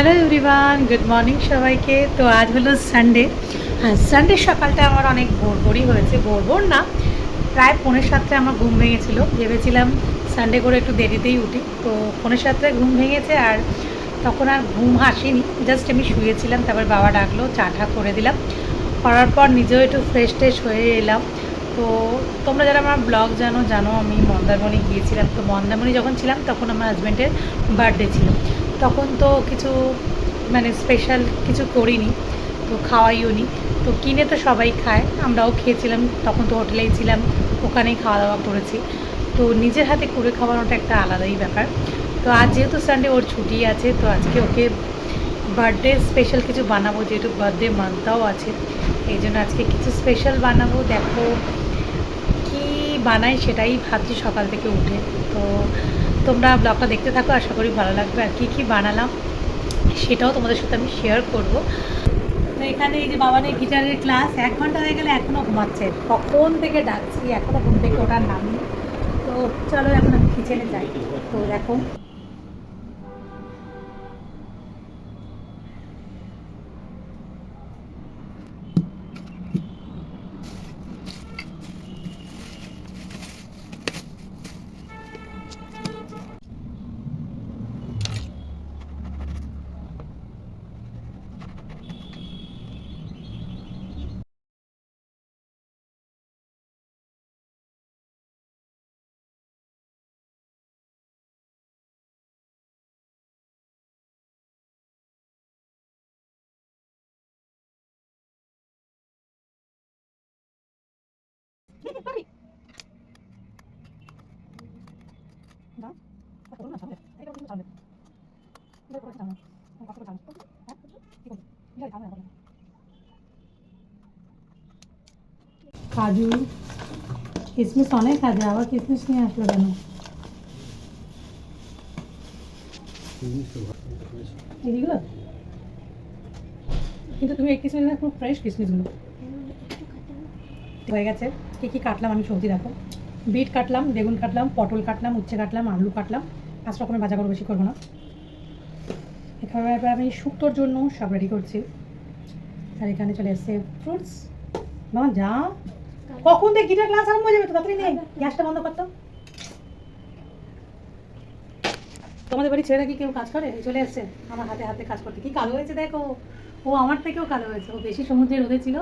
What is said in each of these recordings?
Hello everyone, good morning সবাইকে। তো আজ হলো সানডে হ্যাঁ সানডে সকালটা আমার অনেক ভোর ভোরই হয়েছে। ভোর ভোর না, প্রায় পৌনে সাতটায় আমার ঘুম ভেঙেছিল। ভেবেছিলাম সানডে করে একটু দেরিতেই উঠি। তো পৌনে সাতটায় ঘুম ভেঙেছে আর তখন আর ঘুম আসেনি। জাস্ট আমি শুয়েছিলাম, তারপর বাবা ডাকলো, চা টা করে দিলাম। করার পর নিজেও একটু ফ্রেশ ট্রেশ হয়ে এলাম। তো তোমরা যারা আমার ব্লগ জানো জানো আমি মন্দারমণি গিয়েছিলাম। তো মন্দারমণি যখন ছিলাম, তখন আমার হাজব্যান্ডের বার্থডে ছিল। তখন তো কিছু মানে স্পেশাল কিছু করিনি, তো খাওয়াইও নি। তো কিনে তো সবাই খায়, আমরাও খেয়েছিলাম, তখন তো হোটেলেই ছিলাম, ওখানেই খাওয়া দাওয়া করেছি। তো নিজের হাতে করে খাওয়ানোটা একটা আলাদাই ব্যাপার। তো আজ যেহেতু সানডে ওর ছুটি আছে, তো আজকে ওকে বার্থডে স্পেশাল কিছু বানাবো, যেহেতু বার্থডে মান্থটাও আছে। এই জন্য আজকে কিছু স্পেশাল বানাবো, দেখো কি বানাই সেটাই ভাবছি সকাল থেকে উঠে। তো তোমরা ব্লগটা দেখতে থাকো, আশা করি ভালো লাগবে। আর কী কী বানালাম, সেটাও তোমাদের সাথে আমি শেয়ার করব। তো এখানে এই যে বাবানের গিটারের ক্লাস এক ঘণ্টা হয়ে গেলে এখনও ঘুমাচ্ছে। কখন থেকে ডাকছি এখনও ঘুম থেকে ওটার নামই তো চলো এখন আমি কিচেনে যাই। তো দেখো। কাজু কিশমিশ অনেক আছে আবার কিশমিশ নিয়ে আসলো কেন এইগুলো কিন্তু তুমি এই কিশমিশ খুব ফ্রেশ কিশমিশগুলো হয়ে গেছে কী কী কাটলাম আমি সবজি দেখো। বিট কাটলাম, বেগুন কাটলাম, পটল কাটলাম, উচ্ছে কাটলাম, আলু কাটলাম। পাঁচ রকমের ভাজা করব, বেশি করব না। এখানে আমি শুক্তোর জন্য সব রেডি করছি। আর এখানে চলে এসছে ফ্রুটস না যা। কখন থেকে গিটার ক্লাস আরম্ভ হয়ে যাবে তো? তাড়াতাড়ি নেই গ্যাসটা বন্ধ করতো তোমাদের বাড়ি ছেলেরা কি কেউ কাজ করে? চলে এসছে। আমার হাতে হাতে কাজ করতে। কি কালো হয়েছে দেখো। ও আমার থেকেও কালো হয়েছে। ও বেশি সমুদ্রে রোদে ছিল।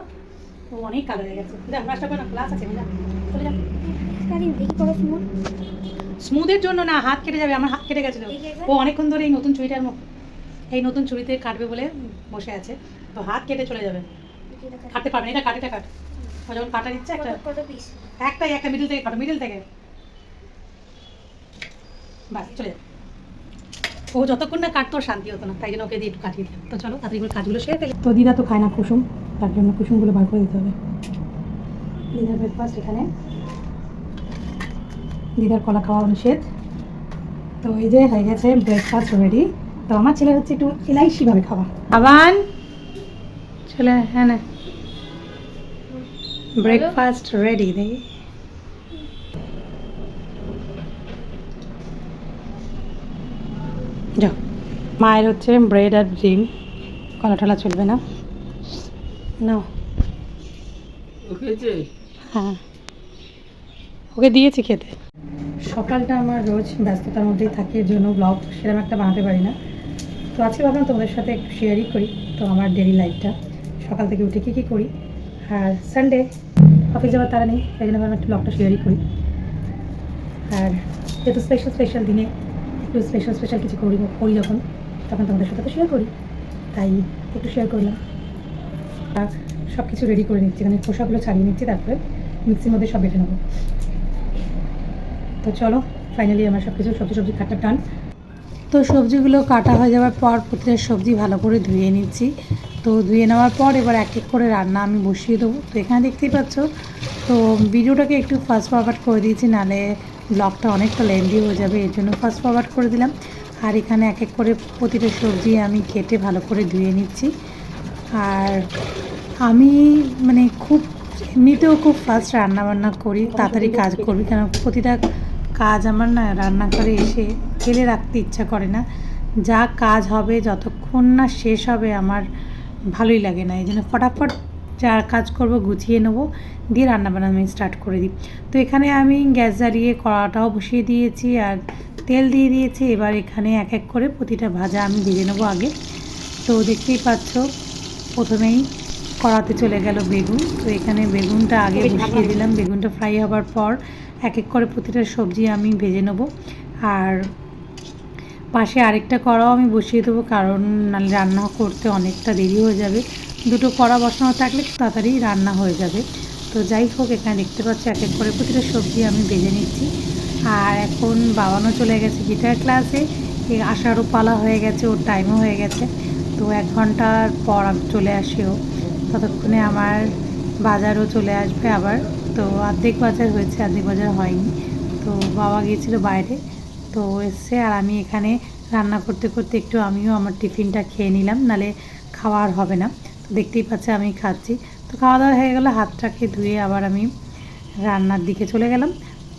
ও অনেক কালো হয়ে গেছে। যা ক্লাসটা করে ক্লাস আছে চলে যা দেখি স্মুথের জন্য না হাত কেটে যাবে আমার হাত কেটে গেছিল? ও অনেকক্ষণ ধরে এই নতুন ছুরিটার মো- এই নতুন ছুরিতে কাটবে বলে বসে আছে। তো হাত কেটে চলে যাবে। কাটতে পারবে না এটা কাটিটা কাট। ও যখন কাটা দিচ্ছে একটা একটাই একটা মিডিল থেকে কাটো মিডিল থেকে। বাস চলে যাবে ও যতক্ষণ না কাটতো শান্তি হতো না। তাই জন্য ওকে দিয়ে একটু কাটিয়ে দিলাম। তো চলো তাড়াতাড়ি করে কাজগুলো সেরে ফেলি। তো দিদা তো খায় না কুসুম তার জন্য কুসুমগুলো বার করে দিতে হবে। দিদার ব্রেকফাস্ট এখানে। দিদার কলা খাওয়া নিষেধ। তো এই যে হয়ে গেছে ব্রেকফাস্ট রেডি তো আমার ছেলে হচ্ছে একটু এলাইশিভাবে খাওয়া। আবান! ছেলে হ্যাঁ না। ব্রেকফাস্ট রেডি দেখি। যাও। মায়ের হচ্ছে ব্রেড আর ডিম কলা টলা চলবে না। নাও। হ্যাঁ। ওকে দিয়েছি খেতে। সকালটা আমার রোজ ব্যস্ততার মধ্যেই থাকে এর জন্য ব্লগ সেরকম একটা বানাতে পারি না। তো আজকে ভাবলাম তোমাদের সাথে একটু শেয়ারই করি তো আমার ডেলি লাইফটা সকাল থেকে উঠে কী কী করি আর সানডে অফিস যাওয়ার তারা নেই সেই জন্য ভাবলাম একটু ব্লগটা শেয়ারই করি। আর যেহেতু স্পেশাল স্পেশাল দিনে একটু স্পেশাল স্পেশাল কিছু করি করি যখন, তখন তোমাদের সাথে তো শেয়ার করি। তাই একটু শেয়ার করলাম। সব কিছু রেডি করে নিচ্ছি মানে খোসাগুলো ছাড়িয়ে নিচ্ছি, তারপরে মিক্সির মধ্যে সব বেটে নেব। তো চলো ফাইনালি আমার সব কিছু সবজি সবজি কাটা টান তো সবজিগুলো কাটা হয়ে যাওয়ার পর প্রতিটা সবজি ভালো করে ধুয়ে নিচ্ছি। তো ধুয়ে নেওয়ার পর এবার এক এক করে রান্না আমি বসিয়ে দেবো। তো এখানে দেখতেই পাচ্ছ, তো ভিডিওটাকে একটু ফাস্ট ফরওয়ার্ড করে দিয়েছি, নাহলে ব্লগটা অনেকটা লেন্দি হয়ে যাবে, এর জন্য ফার্স্ট ফরওয়ার্ড করে দিলাম। আর এখানে এক এক করে প্রতিটা সবজি আমি কেটে ভালো করে ধুয়ে নিচ্ছি। আর আমি মানে খুব, এমনিতেও খুব ফাস্ট রান্না বান্না করি, তাড়াতাড়ি কাজ করবি, কেন প্রতিটা কাজ আমার না রান্নাঘরে এসে ফেলে রাখতে ইচ্ছা করে না। যা কাজ হবে, যতক্ষণ না শেষ হবে, আমার ভালোই লাগে না। এই জন্য ফটাফট যা কাজ করব গুছিয়ে নেব দিয়ে রান্নাবান্না আমি স্টার্ট করে দিই। তো এখানে আমি গ্যাস জ্বালিয়ে কড়াটাও বসিয়ে দিয়েছি আর তেল দিয়ে দিয়েছি। এবার এখানে এক এক করে প্রতিটা ভাজা আমি ভেজে নেব আগে। তো দেখতেই পাচ্ছ প্রথমেই কড়াতে চলে গেল বেগুন। তো এখানে বেগুনটা আগে বসিয়ে দিলাম। বেগুনটা ফ্রাই হবার পর এক এক করে প্রতিটা সবজি আমি ভেজে নেব। আর পাশে আরেকটা কড়াও আমি বসিয়ে দেবো কারণ নাহলে রান্না করতে অনেকটা দেরি হয়ে যাবে। দুটো কড়া বসানো থাকলে তাড়াতাড়ি রান্না হয়ে যাবে। তো যাই হোক, এখানে দেখতে পাচ্ছি এক এক করে প্রতিটা সবজি আমি ভেজে নিচ্ছি। আর এখন বাবানও চলে গেছে গিটার ক্লাসে আসারও পালা হয়ে গেছে, ওর টাইমও হয়ে গেছে। তো এক ঘণ্টার পর আমি চলে আসি ও। ততক্ষণে আমার বাজারও চলে আসবে আবার। তো অর্ধেক বাজার হয়েছে, অর্ধেক বাজার হয়নি। তো বাবা গিয়েছিল বাইরে। তো এসছে আর আমি এখানে রান্না করতে করতে একটু আমিও আমার টিফিনটা খেয়ে নিলাম। নালে খাওয়া আর হবে না। দেখতেই পাচ্ছে, আমি খাচ্ছি। তো খাওয়া দাওয়া হয়ে গেলো হাতটাকে ধুয়ে আবার আমি রান্নার দিকে চলে গেলাম।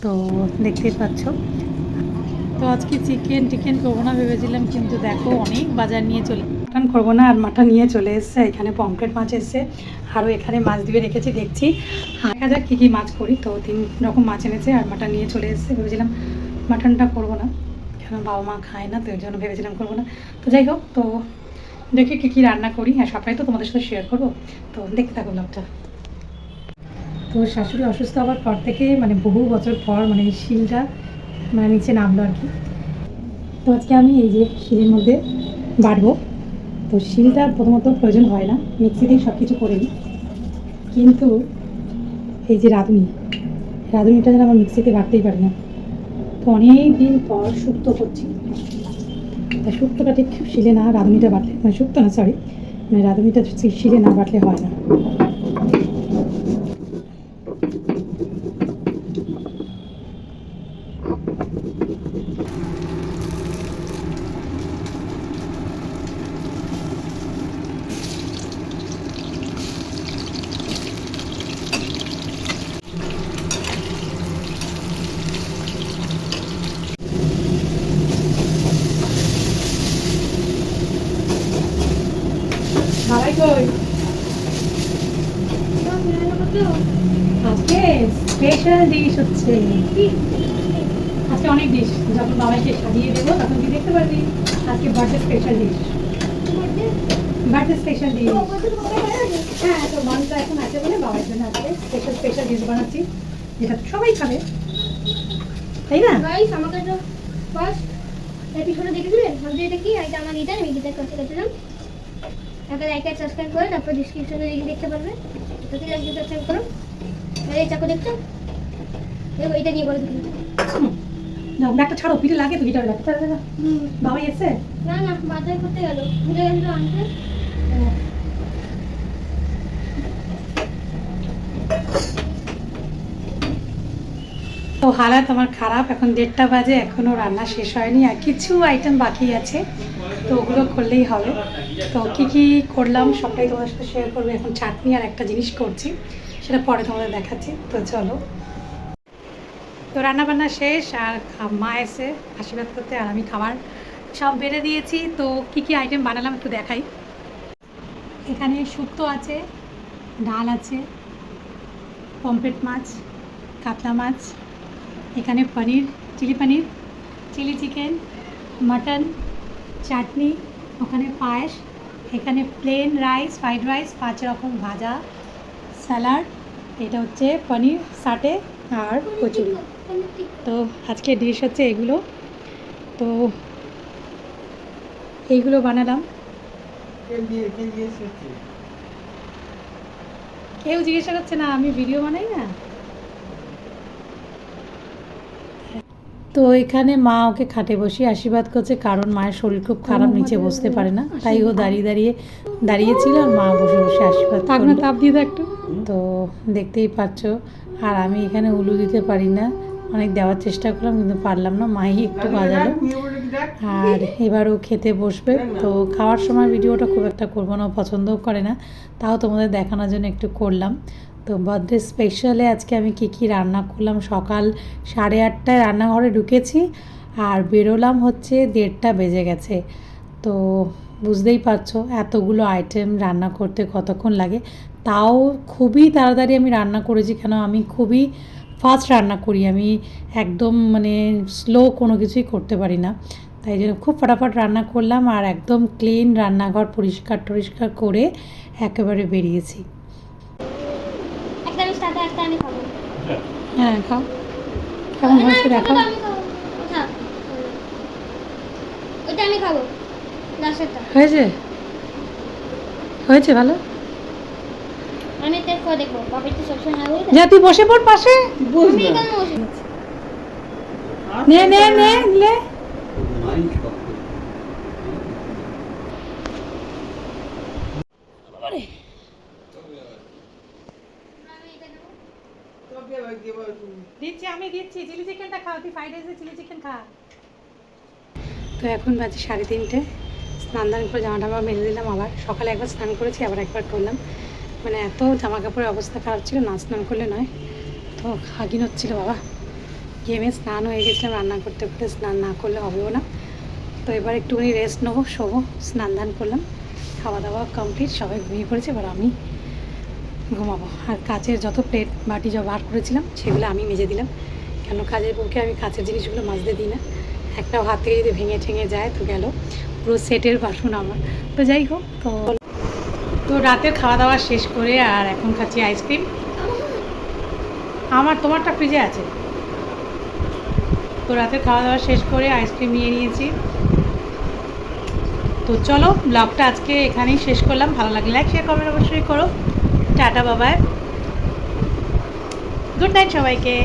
তো দেখতেই পাচ্ছ। তো আজকে চিকেন টিকেন করব না ভেবেছিলাম, কিন্তু দেখো অনেক বাজার নিয়ে চলে মাটন করব না, আর মাটন নিয়ে চলে এসছে। এখানে পমফ্রেট মাছ এসছে, আরও এখানে মাছ দিয়ে রেখেছি, দেখছি। দেখা যাক কী কী মাছ করি। তো তিন রকম মাছ এনেছে আর মাটন নিয়ে চলে এসছে। ভেবেছিলাম মাটনটা করব না, কেন বাবা মা খায় না, তো ওই জন্য ভেবেছিলাম করব না। তো যাই হোক, তো দেখি কী কী রান্না করি। হ্যাঁ সবটাই তো তোমাদের সাথে শেয়ার করব। তো দেখতে থাকো ব্লগটা। তো শাশুড়ি অসুস্থ হওয়ার পর থেকে মানে বহু বছর পর মানে শিলটা মানে নিচে নামলো আর কি। তো আজকে আমি এই যে শিলের মধ্যে বাড়বো তো শিলটা প্রথমত প্রয়োজন হয় না মিক্সিতেই সব কিছু করে নিই। কিন্তু এই যে রাঁধুনি, রাঁধুনিটা যেন আমার মিক্সিতে বাড়তেই পারি না। তো অনেক দিন পর শুক্তো করছি। তা শুক্তোটা ঠিক শিলে না, রাঁধুনিটা বাটলে মানে শুক্ত না সরি মানে রাঁধুনিটা শিলে না বাটলে হয় না। আজকে অনেক ডিশ যখন বাবাইকে সাজিয়ে দেবো, তখন কি দেখতে পারবি? আজকে birthday special dish birthday special dish হ্যাঁ তো মানটা এখন আছে বলে বাবার জন্য আজকে স্পেশাল স্পেশাল ডিশ বানাচ্ছি, যেটা সবাই খাবে। তাই না? গাইস আমাকে তো ফার্স্ট এপিসোডে দেখেছিলেন? ভাবছি এটা কি? এটা আমার গিটার আমি গিটার করতে গেছিলাম একটা করে, তারপর ডিসক্রিপশনে লিংক দেখতে পারবে। তাতে লাইক সাবস্ক্রাইব এই চাকু দেখছ? দেখো নিয়ে বলে দিচ্ছি হুম। ব্যাগটা ছাড়ো পিঠে লাগে তো গিটার ব্যাগটা ছাড়ো, ছাড়ো। হুম। বাবাই এসছে? না না বাজার করতে গেল। ভুলে গেছিল আনতে। তো হালাত আমার খারাপ এখন দেড়টা বাজে এখনও রান্না শেষ হয়নি আর কিছু আইটেম বাকি আছে তো ওগুলো করলেই হবে। তো কি কি করলাম সবটাই তোমাদের সাথে শেয়ার করব। এখন চাটনি আর একটা জিনিস করছি সেটা পরে তোমাদের দেখাচ্ছি। তো চলো। তো রান্নাবান্না শেষ আর মা এসে আশীর্বাদ করতে আর আমি খাবার সব বেড়ে দিয়েছি। তো কি কি আইটেম বানালাম একটু দেখাই। এখানে শুক্তো আছে, ডাল আছে, পমফ্রেট মাছ, কাতলা মাছ, এখানে paneer, chilli paneer, chilli chicken, mutton, chutney, ওখানে পায়েস, এখানে প্লেন রাইস ফ্রাইড রাইস পাঁচ রকম ভাজা স্যালাড এটা হচ্ছে পনির সাটে আর কচুরি। তো আজকে ডিশ হচ্ছে এগুলো। তো এইগুলো বানালাম। কেউ জিজ্ঞাসা করছে না আমি ভিডিও বানাই না। তো এখানে মা ওকে খাটে বসিয়ে আশীর্বাদ করছে কারণ মায়ের শরীর খুব খারাপ নিচে বসতে পারে না। তাই ও দাঁড়িয়ে দাঁড়িয়ে দাঁড়িয়েছিল আর মা বসে বসে আশীর্বাদ তাপ দিয়ে একটু। তো দেখতেই পাচ্ছ আর আমি এখানে উলু দিতে পারি না। অনেক দেওয়ার চেষ্টা করলাম, কিন্তু পারলাম না। মাই একটু বাজালো। আর এবারও খেতে বসবে। তো খাওয়ার সময় ভিডিওটা খুব একটা করব না, ও পছন্দও করে না। তাও তোমাদের দেখানোর জন্য একটু করলাম। তো বার্থডে স্পেশালে আজকে আমি কি কি রান্না করলাম? সকাল সাড়ে আটটায় রান্নাঘরে ঢুকেছি আর বেরোলাম হচ্ছে দেড়টা বেজে গেছে। তো বুঝতেই পারছ, এতগুলো আইটেম রান্না করতে কতক্ষণ লাগে? তাও খুবই তাড়াতাড়ি আমি রান্না করেছি কেন? আমি খুবই ফাস্ট রান্না করি আমি একদম মানে স্লো কোনো কিছুই করতে পারি না। তাই জন্য খুব ফটাফট রান্না করলাম আর একদম ক্লিন রান্নাঘর পরিষ্কার টরিষ্কার করে একেবারে বেরিয়েছি। হ্যাঁ খাও। কেমন হয়েছে দেখো লাস্টেরটা হয়েছে? হয়েছে ভালো আমি টেস্ট করে দেখব বাপের তো সবসময় না বলবে যা তুই বসে পড় পাশে। নে নে নে দিচ্ছি আমি দিচ্ছি। চিলি চিকেনটা খাও তুই ফ্রাইড রাইসে চিলি চিকেন খা। তো এখন বাজে সাড়ে তিনটে। স্নান দান করে জামা টামা মেলে দিলাম আবার। সকালে একবার স্নান করেছি আবার একবার করলাম। মানে এত জামা কাপড়ের অবস্থা খারাপ ছিল না স্নান করলে নয়। তো হাগিন হচ্ছিল বাবা। গেমে স্নান হয়ে গেছিলাম, রান্না করতে করতে স্নান না করলে হবেও না। তো এবার একটুখানি রেস্ট নেব, শোবো, স্নান দান করলাম। খাওয়া দাওয়া কমপ্লিট সবাই ঘুমিয়ে পড়েছে, এবার আমি ঘুমাবো। আর কাচের যত প্লেট বাটি যা বার করেছিলাম, সেগুলো আমি মেজে দিলাম। কেন কাজের পক্ষে আমি কাচের জিনিসগুলো মাজতে দিই না। একটাও হাত থেকে যদি ভেঙে ঠেঙে যায়, তো গেল। পুরো সেটের বাসন আমার। তো যাই হোক, তো তো রাতের খাওয়া দাওয়া শেষ করে আর এখন খাচ্ছি আইসক্রিম। আমার তোমারটা ফ্রিজে আছে। তো রাতের খাওয়া দাওয়া শেষ করে আইসক্রিম নিয়ে নিয়েছি। তো চলো, ব্লগটা আজকে এখানেই শেষ করলাম। ভালো লাগলে লাইক শেয়ার কমেন্ট অবশ্যই করো। টাটা বাবায় গুড নাইট সবাইকে।